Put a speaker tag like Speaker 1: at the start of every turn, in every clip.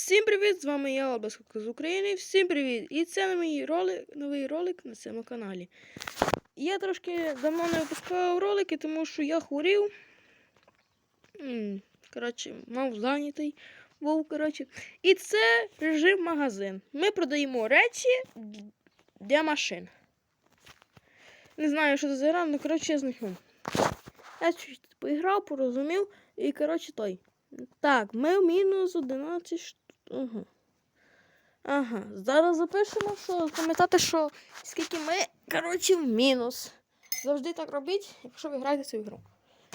Speaker 1: Всім привіт! З вами я, Албаска з України. Всім привіт! І це мій ролик, новий ролик на цьому каналі. Я трошки давно не випускав ролики, тому що я хворів. Коротше, мав зайнятий був, коротше. І це режим магазин. Ми продаємо речі для машин. Не знаю, що це за гра, але коротше я знайшов. Я чуть поіграв, порозумів, і коротше той. Так, ми в мінус 11 штук. Ага. Ага. Зараз запишемо, що пам'ятати, що скільки ми, коротше, в мінус. Завжди так робіть, якщо ви граєте цю ігру.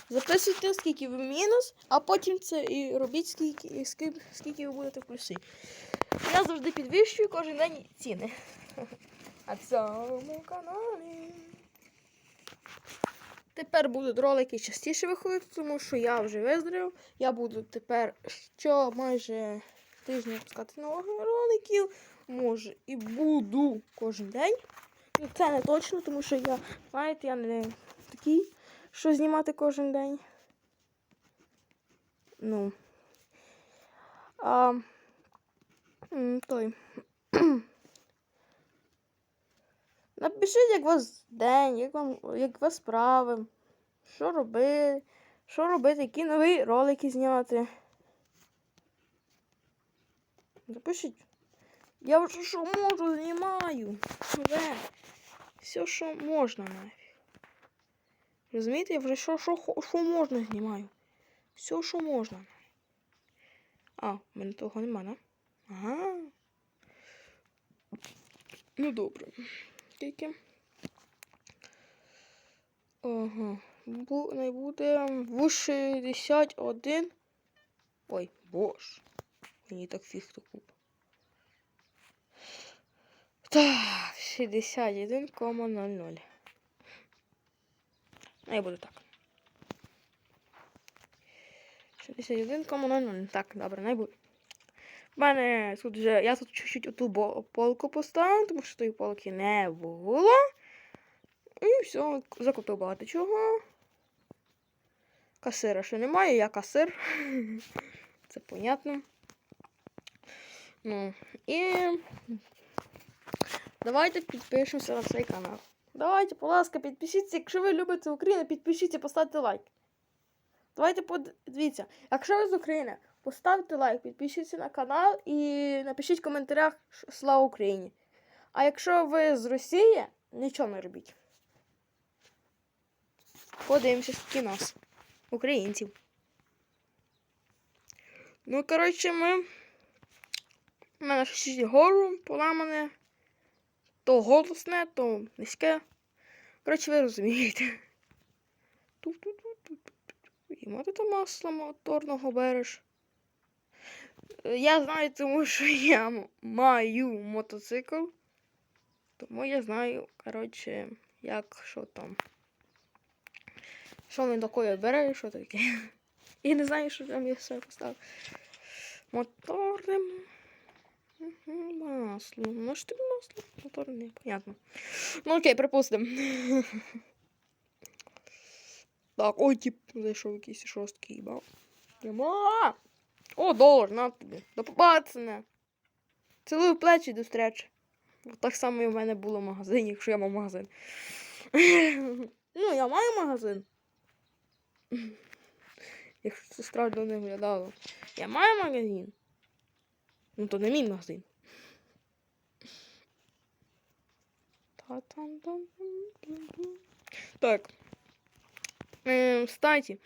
Speaker 1: Записуйте, скільки в мінус, а потім це і робіть, скільки, скільки, скільки ви будете в плюсі. Я завжди підвищую кожен день ціни. На цьому каналі. Тепер будуть ролики частіше виходити, тому що я вже виздоровів. Я буду тепер що майже тижня випускати нових роликів. Може і буду кожен день. Ну, це не точно, тому що я, знаєте, я не такий, що знімати кожен день. Ну. А, той. Напишіть, як у вас день, як вам як вас справи, що робити, що робити, які нові ролики зняти. Напишіть. Я вже що можу, знімаю. Вже. Все, що можна нафіг. Розумієте, я вже що, що, що можна знімаю. Все, що можна. А, в мене того нема, да? Ага. Ну добре. Скільки? Ага. Бу, не буде в 61. Ой, боже. Мені так фіг то куп. Так, 61,00. Не буде так. 61,00. Так, добре, не буде. У мене тут вже. Я тут чуть-чуть оту полку поставив, тому що тої полки не було. І все, закупив багато чого. Касира ще немає, я касир. Це понятно. Ну, і давайте підпишемося на цей канал. Давайте, будь ласка, підпишіться. Якщо ви любите Україну, підпишіться, поставте лайк. Давайте подивіться. Якщо ви з України, поставте лайк, підпишіться на канал і напишіть в коментарях Слава Україні. А якщо ви з Росії, нічого не робіть. Подивимося, скільки нас, українців. Ну, коротше, ми. У мене щось гору поламане. То голосне, то низьке. Коротше, ви розумієте. І мати то масло моторного береш. Е, Я знаю, тому що я маю мотоцикл. Тому я знаю, коротше, як що там. Що він такое бере, що таке. І не знаю, що там я все поставив. Моторне мгм, масло. Що тобі масло? Моторне, понятно. Ну окей, припустимо. Так, ой, тип зайшов якийсь шорсткий бав. Нема. О, долар, на тобі. До побачення. Цілую плечі до зустрічі. Так само і в мене було в магазині, якщо я мав магазин. ну, я маю магазин. Якщо це странно не виглядало. Я маю магазин. Ну, то не мій магазин. Так. Е, кстати,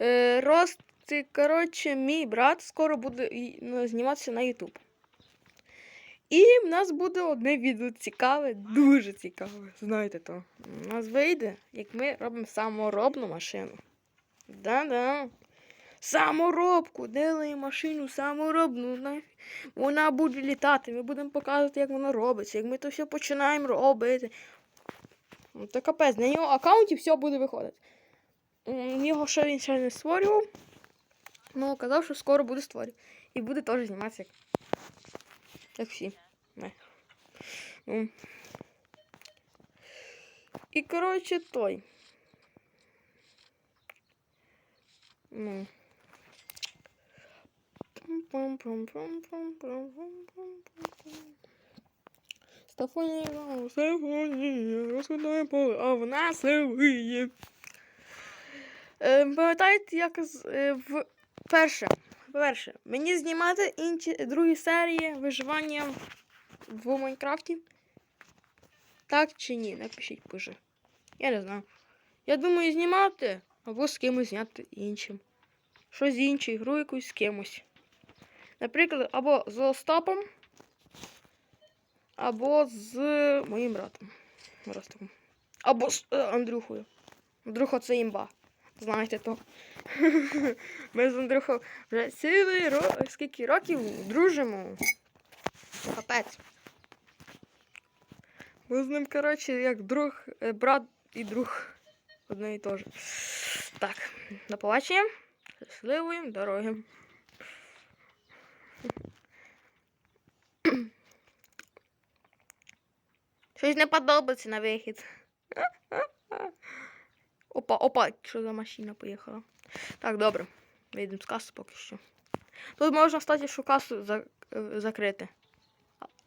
Speaker 1: е, Рост, коротше, мій брат скоро буде ну, зніматися на YouTube. І в нас буде одне відео цікаве, дуже цікаве. Знаєте то. У нас вийде, як ми робимо саморобну машину. Да-да. Саморобку, делаємо машину саморобну. Вона буде літати. Ми будемо показувати, як вона робиться, як ми то все починаємо робити. Ну, Це капець, на його аккаунті все буде виходити. Його ще він ще не створював. Ну, казав, що скоро буде створювати. І буде теж зніматися. Як, всі. Не. І, коротше, той. Ну. Стефанія, Стефанія, розкладає поле, а вона сивиє. Пам'ятаєте, як е, в перше, перше, мені знімати інші другі серії виживання в, Майнкрафті? Так чи ні? Напишіть пише. Я не знаю. Я думаю, знімати або з кимось зняти іншим. Щось з іншою гру якусь з кимось. Наприклад, або з Остапом, або з моїм братом. Ростиком. Або з е, Андрюхою. Андрюха це імба. Знаєте то. Ми з Андрюхою вже цілий ро... скільки років дружимо. Капець. Ми з ним, коротше, як друг, е, брат і друг. Одне і те ж. Так, до побачення. Щасливої дороги. Щось не подобається на вихід. Опа, опа, що за машина поїхала. Так, добре. Вийдемо з каси поки що. Тут можна, кстати, що касу за... е, закрити.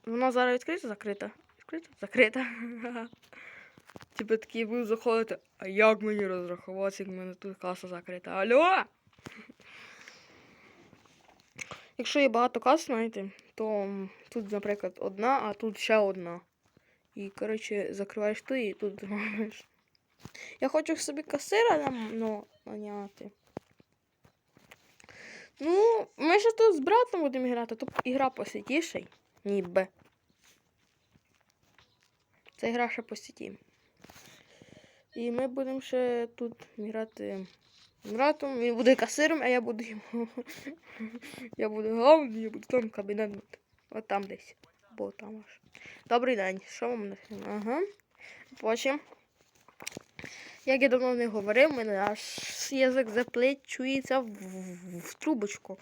Speaker 1: Вона зараз відкрита, закрита. Відкрита? Закрита. Типу такі ви заходите, а як мені розрахуватися, як в мене тут каса закрита? Алло? Якщо є багато кас, знаєте, то тут, наприклад, одна, а тут ще одна. І, коротше, закриваєш ти і тут робиш. Я хочу собі касира ну, наняти. Ну, ми ще тут з братом будемо грати, тут ігра посвятіша, ніби. Це гра ще по сіті. І ми будемо ще тут грати з братом. Він буде касиром, а я буду йому. я буду главним, я буду там кабінет. От там десь. Бо там аж. Добрий день. Що вам на Ага. Потім. Як я давно не говорив, мене аж язик заплечується в, в, в трубочку.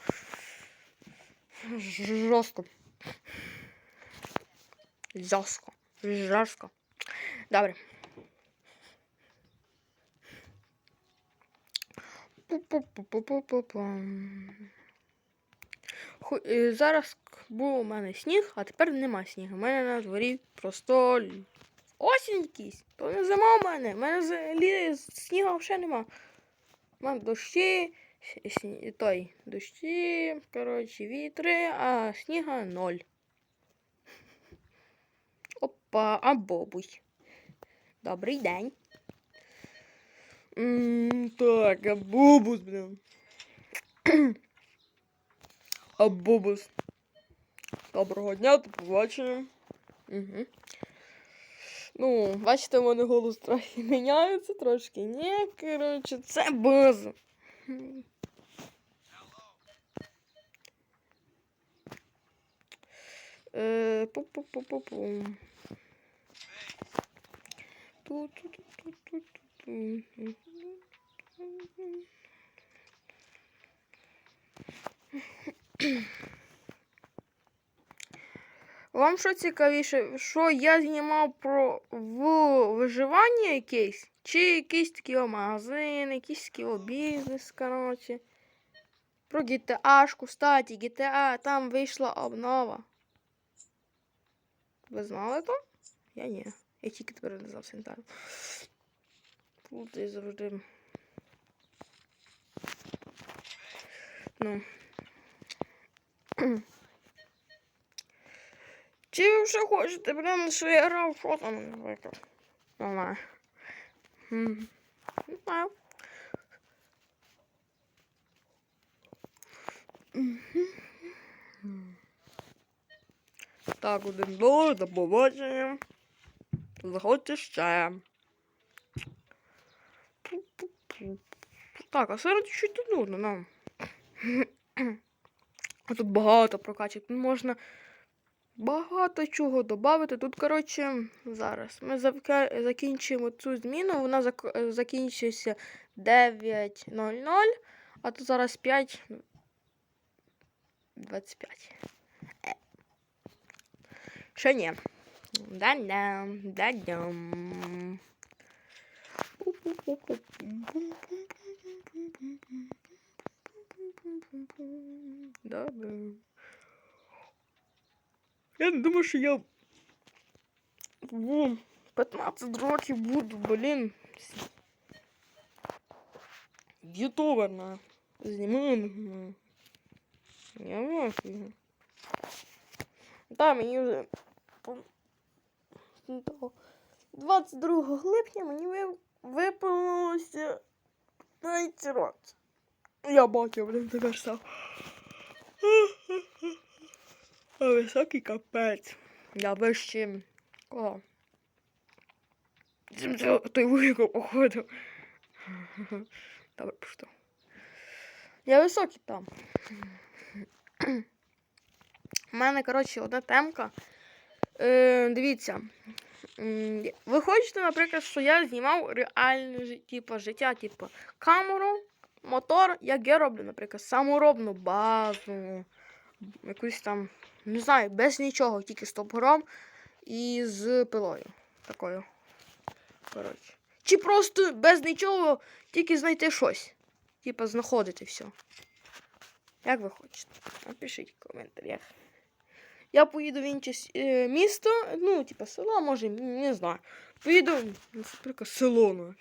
Speaker 1: Жорстко. Жорстко. Жорстко. Добре. Пу-пу-пу-пу-пу-пу-пум. Е, Зараз був у мене сніг, а тепер нема снігу. У мене на дворі просто осінь якийсь. То не зима у мене. У мене взагалі снігу ще нема. У мене дощі, той, дощі, коротше, вітри, а сніга ноль. Опа, а бобуй. Добрий день. М, так, а бобус, блин. А бобус. Доброго дня, до побачення. Угу. Ну, бачите, у мене голос трохи міняється, трошки. Ні, коротше, це база. Е, пу-пу-пу-пу-пу. Ту-ту-ту-ту-ту-ту. Вам що цікавіше, що я знімав про в виживання якесь? Чи якийсь такий магазин, якийсь такий бізнес, коротше. Про GTA-шку, кстати, GTA, там вийшла обнова. Ви знали то? Я ні. Я тільки тепер не зовсім так. Тут я завжди. Ну. Чи ви вже хочете, блін, що я грав, що там, наприклад? Не знаю. Не знаю. Так, один долар, до побачення. Заходьте ще. Так, а зараз чуть тут нудно нам. Тут багато прокачок. Тут можна багато чого додати. Тут, коротше, зараз ми закінчимо цю зміну. Вона зак- закінчується 9.00, а тут зараз 5.25. Е. Ще ні. Да-дам, да-дам. Пум-пум-пум. Да-да. Я думаю, що я в 15 років буду, блін. Ютубер на. Я вафію. Та мені вже пом- ну, 22 липня мені ви- виповнилося 15 років. Я бачу, блін, тепер став. А високий капець. Я вище. Кого? Той вуйко, походу. Добре, пішов. Я високий там. У мене, коротше, одна темка. Е, дивіться. Ви хочете, наприклад, що я знімав реальне типу, життя, типу, камеру, мотор, як я роблю, наприклад, саморобну базу, якусь там, не знаю, без нічого, тільки з топором і з пилою. Такою. Коротше. Чи просто без нічого, тільки знайти щось. Типа знаходити все. Як ви хочете? Напишіть в коментарях. Я поїду в інше е, місто, ну, типа село, може, не знаю. Поїду, наприклад, село. Ну.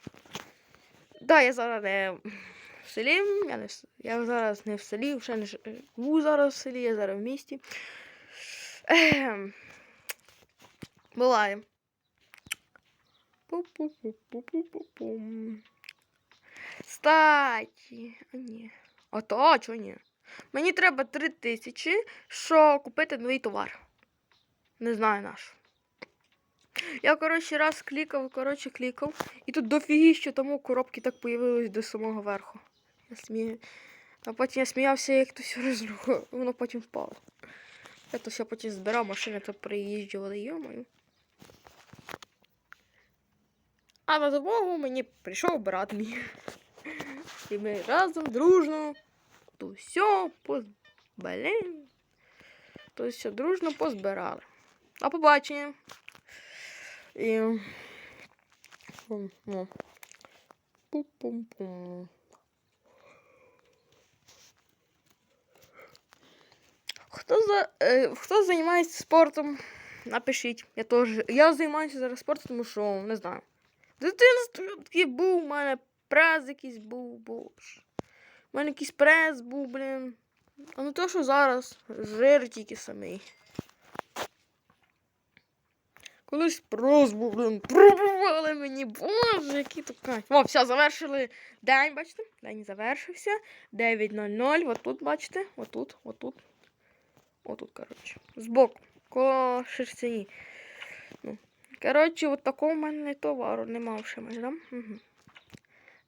Speaker 1: Да, я зараз не селі, я, не, я зараз не в селі, ще не живу зараз в селі, я зараз в місті. Ем, Буває. Статі. А ні. А то, чого ні? Мені треба три тисячі, щоб купити новий товар. Не знаю наш. Я, коротше, раз клікав, коротше, клікав. І тут дофігіще тому коробки так появились до самого верху. Я смію. А потім я сміявся, як то все розрухало. Воно потім впало. Я то все потім збирав, машини то приїжджували, йомаю. А на допомогу мені прийшов брат мій. І ми разом дружно то все поз... Блін. То все дружно позбирали. А побачення. І... Ну. Пум-пум-пум. Хто за е, хто займається спортом? Напишіть. Я теж. Я займаюся зараз спортом, тому що не знаю. Дитинство такий був, у мене прес якийсь був, боже. У мене якийсь прес був, блін. А не то, що зараз. Жир тільки самий. Колись прос був, блін. Пробували мені. Боже, які то кайф. О, все, завершили день, бачите? День завершився. 9.00. Отут, бачите? Отут, отут. Отут, коротше. Збоку. Коло шерстяні. Ну. Коротше, от такого в мене товару нема вже майже, да? Угу.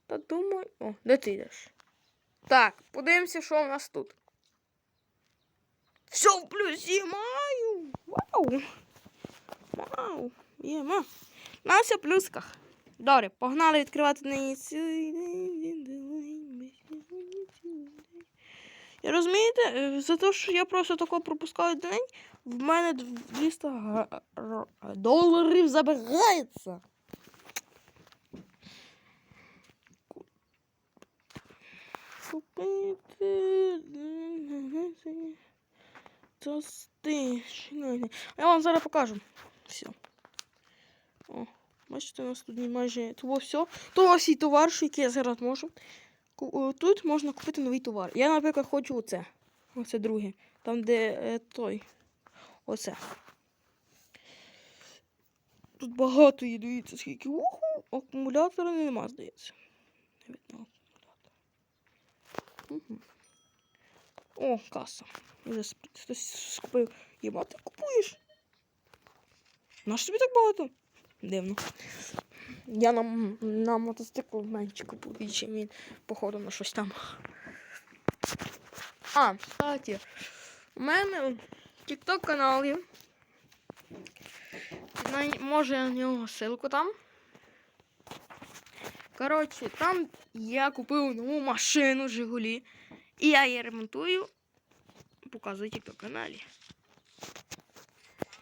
Speaker 1: Та думаю. О, де ти йдеш? Так, подивимося, що у нас тут. Все в плюсі маю. Вау. Вау. Є, ма. На все плюсках. Добре, погнали відкривати неї. І розумієте, е, за те, що я просто тако пропускаю день, в мене 200 доларів забирається. Купити. Тости. Я вам зараз покажу. Все. О, бачите, у нас тут майже того все. То ось і товар, що який я зараз можу. Тут можна купити новий товар. Я, наприклад, хочу оце. Оце друге. Там, де е, той. Оце. Тут багато є, дивіться, скільки. Уху, акумулятора нема, здається. Не видно акумулятора. Угу. О, каса. Вже хтось скупив. Єба, ти купуєш? Наш тобі так багато? Дивно. Я на, на мотоциклу менше купую, більше він, походу, на щось там. А, кстати, у мене TikTok канал є. Може на нього ссылку там. Коротше, там я купив нову машину Жигулі. І я її ремонтую. Показую TikTok каналі.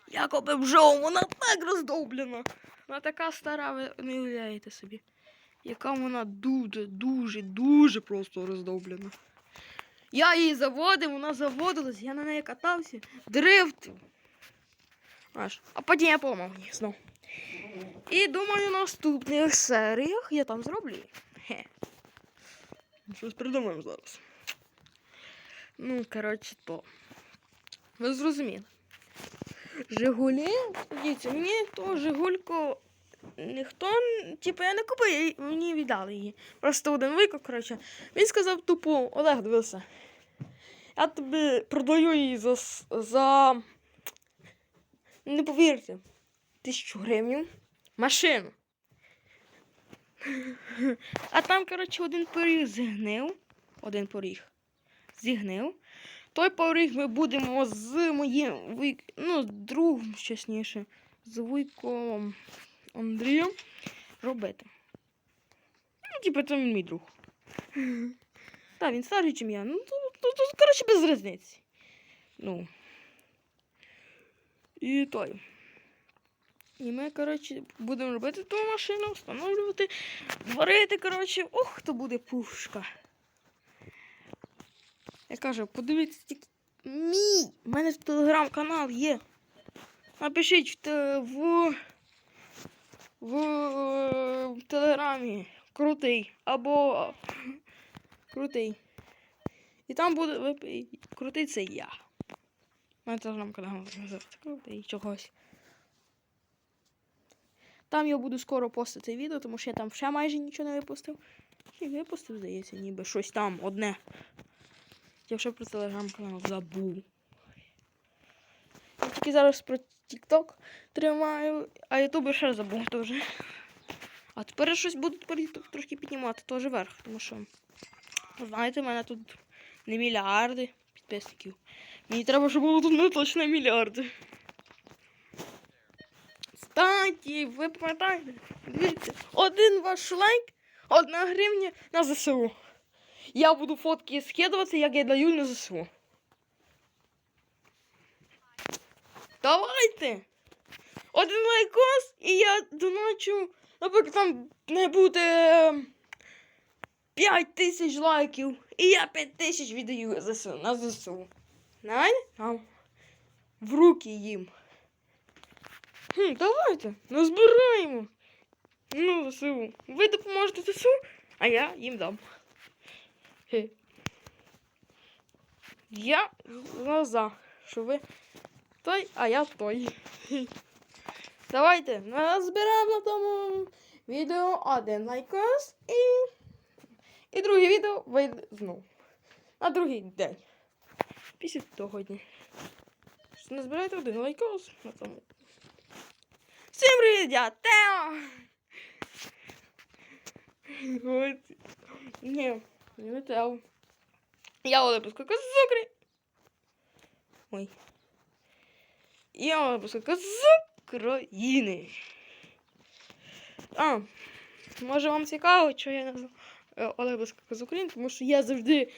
Speaker 1: Я купив жову, вона так роздовблена. Вона така стара, ви не уявляєте собі. Яка вона дуже, дуже, просто роздовблена. Я її заводив, вона заводилась, я на неї катався, дрифтив. Аж. А потім я поламав її знов. І думаю, в наступних серіях я там зроблю. Хе. Щось придумаємо зараз. Ну, коротше, то. Ви зрозуміли. Жигулі, дивіться, мені ту Жигульку ніхто, типу, я не купив, мені віддали її. Просто один виклик, коротше. Він сказав тупо, Олег, дивися. Я тобі продаю її за, за не повірте, тисячу гривень машину. А там, коротше, один поріг зігнив. Один поріг зігнив. Той поріг ми будемо з моїм ну, з другом, чесніше, з вуйком Андрієм робити. Ну, типу, це він мій друг. Так, він старший, ніж я. Ну, то, коротше, без різниці. Ну. І той. І ми, коротше, будемо робити ту машину, встановлювати, варити, коротше, ох, то буде пушка. Я кажу, подивіться тільки. Мій! У мене телеграм-канал є. Напишіть в, в, в, в телеграмі крутий або крутий. І там буде крутий це я. У мене телеграм-канал називається крутий чогось. Там я буду скоро постити відео, тому що я там ще майже нічого не випустив. І випустив, здається, ніби щось там одне. Я вже про телеграм-канал забув. Я тільки зараз про TikTok тримаю, а Ютуб ще забув теж. А тепер щось буду тепер YouTube трошки піднімати, теж вверх, тому що, знаєте, в мене тут не мільярди підписників. Мені треба, щоб було тут не точно мільярди. Кстати, ви пам'ятаєте? Дивіться, один ваш лайк, одна гривня на ЗСУ. Я буду фотки скидувати, як я даю на ЗСУ. Давайте! Один лайкос, і я доначу, наприклад, там не буде 5 тисяч лайків, і я 5 тисяч віддаю ЗСУ, на ЗСУ. Там. В руки їм. Хм, давайте, назбираємо. Ну, ЗСУ. Ви допоможете ЗСУ, а я їм дам. Я за, за, що ви той, а я той. Давайте, назбираємо на тому відео один лайкос і. І друге відео вийде знову. На другий день. Після того дня. Назбирайте один лайкос на тому. Всім привіт, я Тео! Ні, не Тео. Я Олепуска з Укрі. Ой. Я Олепуска з України. А, може вам цікаво, що я назвав Олепуска з України, тому що я завжди,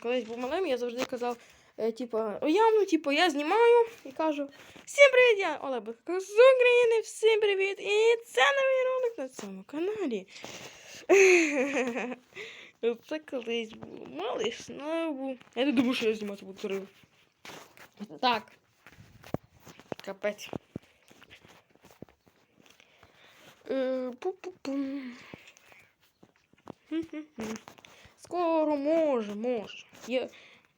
Speaker 1: колись був малим, я завжди казав, е, типа, уявно, типу, я знімаю і кажу, всім привіт, я Олепуска з України, всім привіт! І це новий ролик на цьому каналі. Це колись було малий снабу. Я не думаю, що я знімати буду рибу. Так. Капець. Е, пу-пу-пум. Скоро може, може. Я,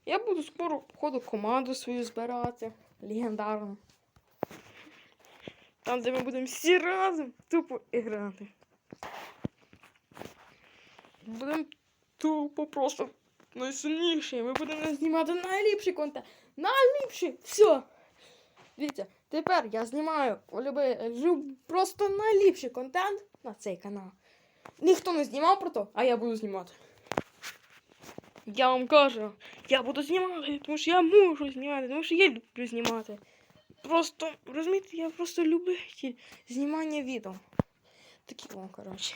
Speaker 1: я буду скоро, походу, команду свою збирати. Легендарну. Там, де ми будемо всі разом тупо грати. Будемо тупо просто найсильніші. Ми будемо знімати найліпший контент. Найліпший! Все. Дивіться, тепер я знімаю просто найліпший контент на цей канал. Ніхто не знімав про то, а я буду знімати. Я вам кажу, я буду знімати, тому що я можу знімати, тому що я люблю знімати. Просто, розумієте, я просто любитель знімання відео. Такі вам, коротше.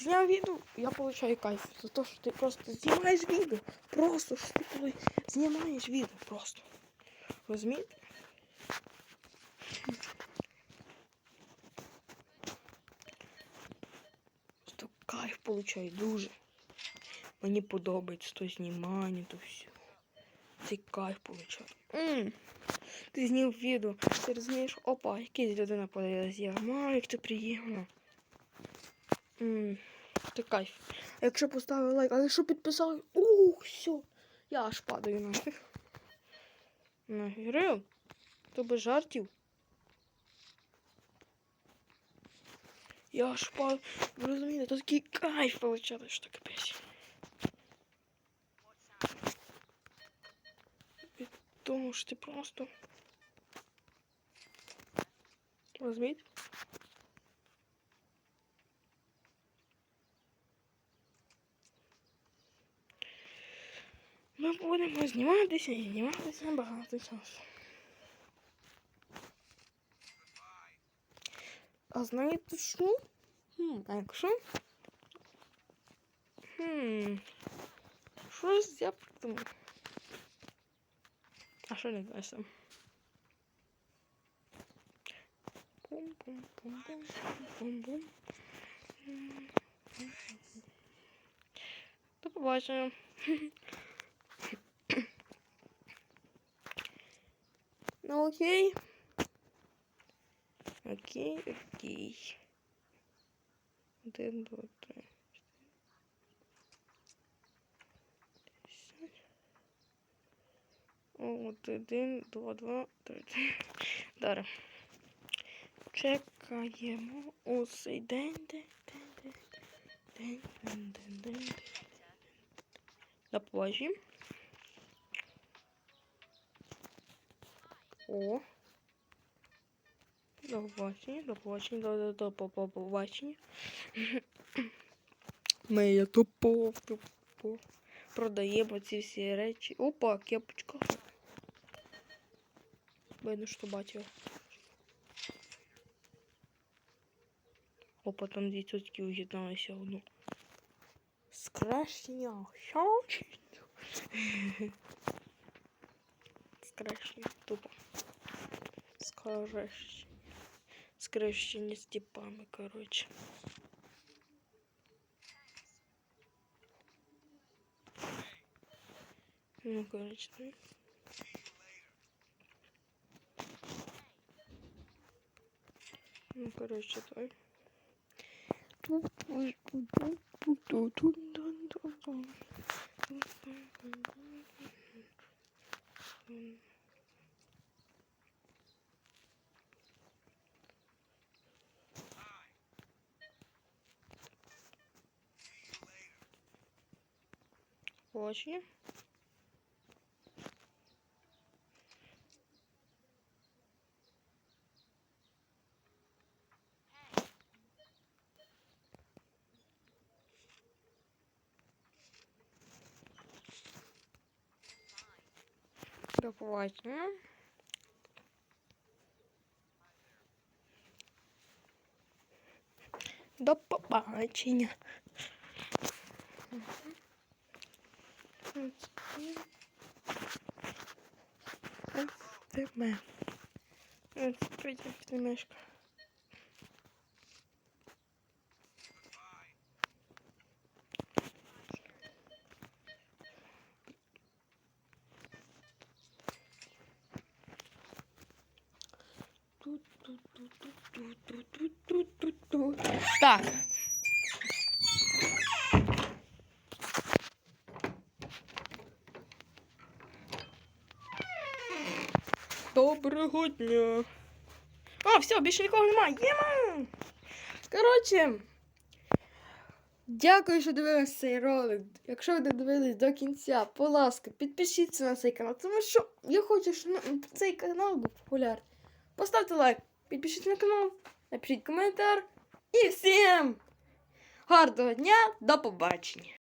Speaker 1: Зняв відео, я получаю кайф. За те, що ти просто знімаєш відео. Просто що ти коли знімаєш відео просто. Розумієте? Просто кайф получаю дуже. Мені подобається то знімання, то все. Це кайф получати. М, Ти зняв відео, ти розумієш, опа, якась людина подивилась, я маю, як це приємно. Це кайф. А якщо поставив лайк, а якщо підписали, ух, все, я аж падаю нафіг. Нагірив? То без жартів. Я аж падаю. Ви розумієте, то такий кайф получати, що таке. Від того, що ти просто. Розумієте? Ми будемо зніматися і зніматися багато часу. А знаєте що? Хм, а якщо? Хм. Щось я придумав. А що не дальше? Бум-бум-бум-бум-бум-бум. До побачення. Ну окей. Окей, окей. Один, два, три. От один, два, два, три. три. Добре. Чекаємо у цей день, день, день, день, день, день, день, день. О. До побачення, до побачення, до, до, до, по- по- побачення. Ми є тупо, тупо. Продаємо ці всі речі. Опа, кепочка. Видно, що бачив. Опа, там дві тітки уєдналися одну. Скрашення. Скрашення, тупо. Скорещення. Скрещені з типами, коротше. Ну, коротше, так. Ну, коротше, так. Очень. До побачення. До побачення. Тебе. Ось прийде мишка. Так. Доброго дня. А, все, більше нікого немає. Єма! Коротше. Дякую, що дивилися цей ролик. Якщо ви додивились до кінця, будь ласка, підпишіться на цей канал, тому що я хочу, щоб цей канал був популярний. Поставте лайк, підпишіться на канал, напишіть коментар. І всім гарного дня, до побачення!